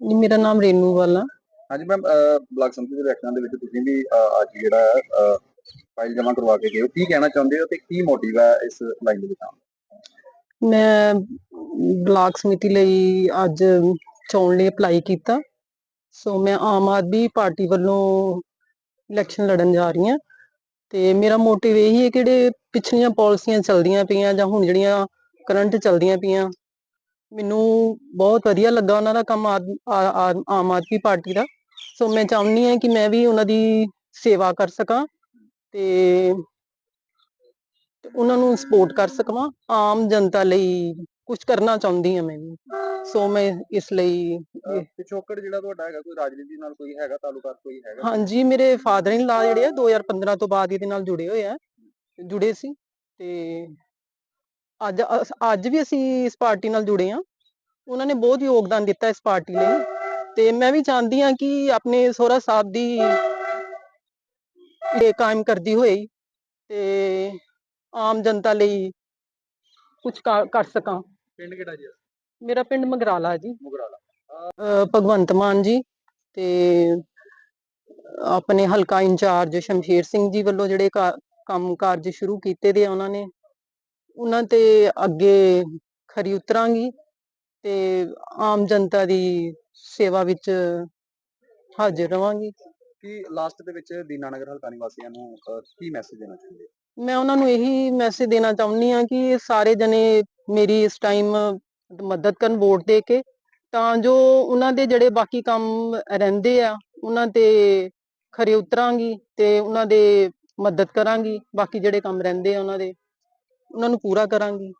ਮੇਰਾ ਨਾਮ ਰੇਨੂ ਵਾਲਾ ਹਾਂਜੀ ਮੈਮ ਬਲਾਕ ਸੰਮਤੀ ਦੇ ਇਲੈਕਸ਼ਨਾਂ ਦੇ ਵਿੱਚ ਤੁਸੀਂ ਵੀ ਅਹ, ਅੱਜ ਜਿਹੜਾ ਫਾਈਲ ਜਮ੍ਹਾਂ ਕਰਵਾ ਕੇ ਗਏ ਹੋ। ਕੀ ਕਹਿਣਾ ਚਾਹੁੰਦੇ ਹੋ ਤੇ ਕੀ ਮੋਟਿਵ ਹੈ ਇਸ ਲਾਈਨ ਦੇ ਵਿੱਚ ਆਉਣ ਦਾ? ਮੈਂ ਬਲਾਕ ਸਮਿਤੀ ਲਈ ਅੱਜ ਚੋਣ ਲਈ ਅਪਲਾਈ ਕੀਤਾ। ਸੋ ਮੈਂ ਆਮ ਆਦਮੀ ਪਾਰਟੀ ਵੱਲੋਂ ਇਲੈਕਸ਼ਨ ਲੜਨ ਜਾ ਰਹੀ ਹਾਂ। ਤੇ ਮੇਰਾ ਮੋਟਿਵ ਇਹੀ ਹੈ ਕਿ ਜਿਹੜੇ ਪਿਛਲੀਆਂ ਪਾਲਿਸੀਆਂ ਚੱਲਦੀਆਂ ਪਈਆਂ ਜਾਂ ਹੁਣ ਜਿਹੜੀਆਂ ਕਰੰਟ ਚੱਲਦੀਆਂ ਪਈਆਂ ਮੈਨੂੰ ਬਹੁਤ ਵਧੀਆ ਲੱਗਾ ਉਹਨਾਂ ਦਾ ਕੰਮ ਆਦ- ਆ- ਆ- ਆਮ ਆਦਮੀ ਪਾਰਟੀ ਦਾ। ਸੋ ਮੈਂ ਚਾਹੁੰਦੀ ਹਾਂ ਕਿ ਮੈਂ ਵੀ ਉਹਨਾਂ ਦੀ ਸੇਵਾ ਕਰ ਸਕਾਂ ਤੇ ਤੇ ਉਹਨਾਂ ਨੂੰ ਸਪੋਰਟ ਕਰ ਸਕਾਂ। ਆਮ ਜਨਤਾ ਲਈ ਕੁਝ ਕਰਨਾ ਚਾਹੁੰਦੀ ਹਾਂ ਮੈਂ ਵੀ। ਸੋ ਮੈਂ ਇਸ ਲਈ ਅਹ, ਪਿਛੋਕੜ ਜਿਹੜਾ ਤੁਹਾਡਾ ਹੈਗਾ ਕੋਈ ਰਾਜਨੀਤੀ ਨਾਲ ਕੋਈ ਹੈਗਾ ਤਾਲੁਕਾਤ ਕੋਈ ਹੈਗਾ? ਹਾਂਜੀ ਮੇਰੇ ਫਾਦਰ ਇਨ ਲਾ ਜਿਹੜੇ ਆ 2015 ਤੋਂ ਬਾਅਦ ਇਹਦੇ ਨਾਲ ਜੁੜੇ ਹੋਏ ਆ। ਜੁੜੇ ਸੀ ਤੇ ਅੱਜ ਅੱਜ ਵੀ ਅਸੀਂ ਇਸ ਪਾਰਟੀ ਨਾਲ ਜੁੜੇ ਆ ਉਹਨਾਂ ਨੇ ਬਹੁਤ ਯੋਗਦਾਨ ਦਿੱਤਾ ਇਸ ਪਾਰਟੀ ਲਈ। ਤੇ ਮੈਂ ਵੀ ਚਾਹੁੰਦੀ ਹਾਂ ਕਿ ਆਪਣੇ ਸੋਹਰਾ ਸਾਹਿਬ ਦੀ ਇਹ ਕਾਇਮ ਕਰਦੀ ਹੋਈ ਤੇ ਆਮ ਜਨਤਾ ਲਈ ਕੁਝ ਕਰ ਸਕਾਂ। ਪਿੰਡ ਕਿਹੜਾ ਜੀ? ਮੇਰਾ ਪਿੰਡ ਮਗਰਾਲਾ ਜੀ। ਮੁਗਰਾਲਾ। ਭਗਵੰਤ ਮਾਨ ਜੀ ਤੇ ਆਪਣੇ ਹਲਕਾ ਇੰਚਾਰਜ ਸ਼ਮਸ਼ੇਰ ਸਿੰਘ ਜੀ ਵੱਲੋਂ ਜਿਹੜੇ ਕੰਮ ਕਾਰਜ ਸ਼ੁਰੂ ਕੀਤੇ ਦੇ ਆ ਉਹਨਾਂ ਨੇ। ਉਹਨਾਂ ਤੇ ਅੱਗੇ ਖਰੀ ਉਤਰਾਂਗੀ ਤੇ ਆਮ ਜਨਤਾ ਦੀ ਸੇਵਾ ਵਿੱਚ ਹਾਜ਼ਰ ਰਵਾਂਗੀ ਕੀ ਲਾਸਟ ਦੇ ਵਿੱਚ ਦੀਨਾਨਗਰ ਹਲਕਾ ਨਿਵਾਸੀਆਂ ਨੂੰ ਅਹ, ਕੀ ਮੈਸੇਜ ਦੇਣਾ ਚਾਹੁੰਦੇ ਹੋ? ਮੈਂ ਉਹਨਾਂ ਨੂੰ ਇਹੀ ਮੈਸੇਜ ਦੇਣਾ ਚਾਹੁੰਦੀ ਹਾਂ ਕਿ ਸਾਰੇ ਜਣੇ ਮੇਰੀ ਇਸ ਟਾਈਮ ਮਦਦ ਕਰਨ ਵੋਟ ਦੇ ਕੇ ਤਾਂ ਜੋ ਉਹਨਾਂ ਦੇ ਜਿਹੜੇ ਬਾਕੀ ਕੰਮ ਰਹਿੰਦੇ ਆ ਉਹਨਾਂ ਤੇ ਖਰੇ ਉਤਰਾਂਗੀ ਤੇ ਉਹਨਾਂ ਦੇ ਮਦਦ ਕਰਾਂਗੀ ਬਾਕੀ ਜਿਹੜੇ ਕੰਮ ਰਹਿੰਦੇ ਆ ਉਹਨਾਂ ਦੇ ਉਹਨਾਂ ਨੂੰ ਪੂਰਾ ਕਰਾਂਗੀ।